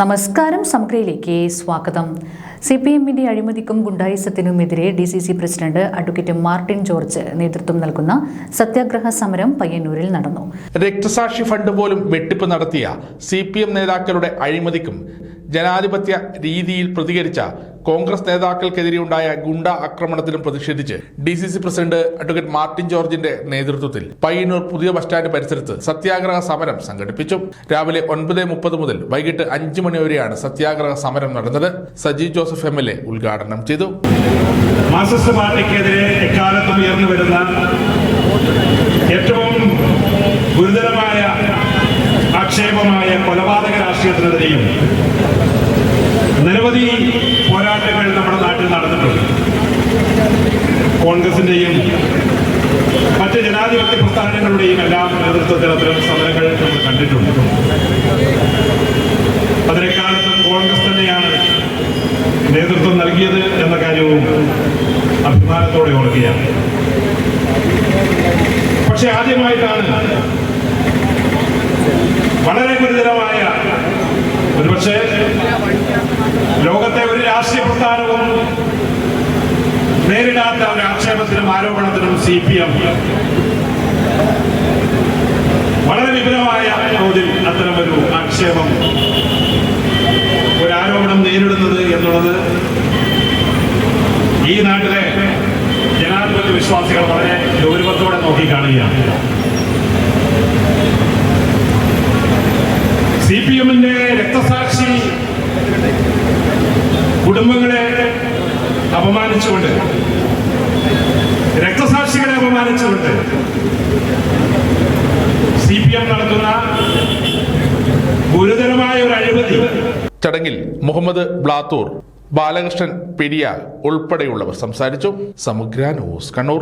നമസ്കാരം സമഗ്രയിലേക്ക് സ്വാഗതം. C P എമ്മിന്റെ അഴിമതിക്കും ഗുണ്ടായിസത്തിനുമെതിരെ D C C president advocate Martin George നേതൃത്വം നൽകുന്ന സത്യാഗ്രഹ സമരം പയ്യന്നൂരിൽ നടന്നു. രക്തസാക്ഷി ഫണ്ട് പോലും വെട്ടിപ്പ് നടത്തിയ സി നേതാക്കളുടെ അഴിമതിക്കും ജനാധിപത്യ രീതിയിൽ പ്രതികരിച്ച കോൺഗ്രസ് നേതാക്കൾക്കെതിരെയുണ്ടായ ഗുണ്ട ആക്രമണത്തിലും പ്രതിഷേധിച്ച് D C C president advocate Martin ജോർജിന്റെ നേതൃത്വത്തിൽ പയ്യന്നൂർ പുതിയ ബസ് സ്റ്റാൻഡ് പരിസരത്ത് സത്യാഗ്രഹ സമരം സംഘടിപ്പിച്ചു. രാവിലെ ഒൻപത് മുപ്പത് മുതൽ വൈകിട്ട് അഞ്ച് മണി വരെയാണ് സത്യാഗ്രഹ സമരം നടന്നത്. Saji Joseph M L A ഉദ്ഘാടനം ചെയ്തു. മാർക്സിസ്റ്റ് പാർട്ടിക്കെതിരെ എക്കാലത്തും ഉയർന്നു വരുന്ന ഏറ്റവും ഗുരുതരമായ ആക്ഷേപമായ കൊലപാതക രാഷ്ട്രീയത്തിനെതിരെയും നിരവധി പോരാട്ടങ്ങൾ നമ്മുടെ നാട്ടിൽ നടന്നിട്ടുണ്ട്. കോൺഗ്രസിന്റെയും മറ്റ് ജനാധിപത്യ പ്രസ്ഥാനങ്ങളുടെയും എല്ലാം നേതൃത്വത്തിൽ അത്തരം സമരങ്ങൾ നമ്മൾ കണ്ടിട്ടുണ്ട്. അതിനെക്കാലത്തും കോൺഗ്രസ് തന്നെയാണ് നേതൃത്വം നൽകിയത് എന്ന കാര്യവും അഭിമാനത്തോടെ ഓർക്കുകയാണ് പക്ഷെ ആദ്യമായിട്ടാണ് വളരെ ഗുരുതരമായ ഒരുപക്ഷെ ലോകത്തെ ഒരു രാഷ്ട്രീയ പ്രസ്ഥാനവും നേരിടാത്ത ഒരു ആക്ഷേപത്തിനും ആരോപണത്തിനും സി പി എം വളരെ വിപുലമായ തോതിൽ അത്തരമൊരു ആക്ഷേപം ഒരു ആരോപണം നേരിടുന്നത് എന്നുള്ളത് ഈ നാട്ടിലെ ജനാധിപത്യ വിശ്വാസികൾ വളരെ ഗൗരവത്തോടെ നോക്കിക്കാണുകയാണ്. സി പി എമ്മിന്റെ രക്തസാക്ഷി കുടുംബങ്ങളെ അപമാനിച്ചുകൊണ്ട് രക്തസാക്ഷികളെ അപമാനിച്ചുകൊണ്ട് സി പി എം നടത്തുന്ന ഗുരുതരമായ ഒരു അഴിമതി. ചടങ്ങിൽ മുഹമ്മദ് ബ്ലാത്തൂർ ബാലകൃഷ്ണൻ പെരിയ ഉൾപ്പെടെയുള്ളവർ സംസാരിച്ചു. സമഗ്ര ന്യൂസ് കണ്ണൂർ.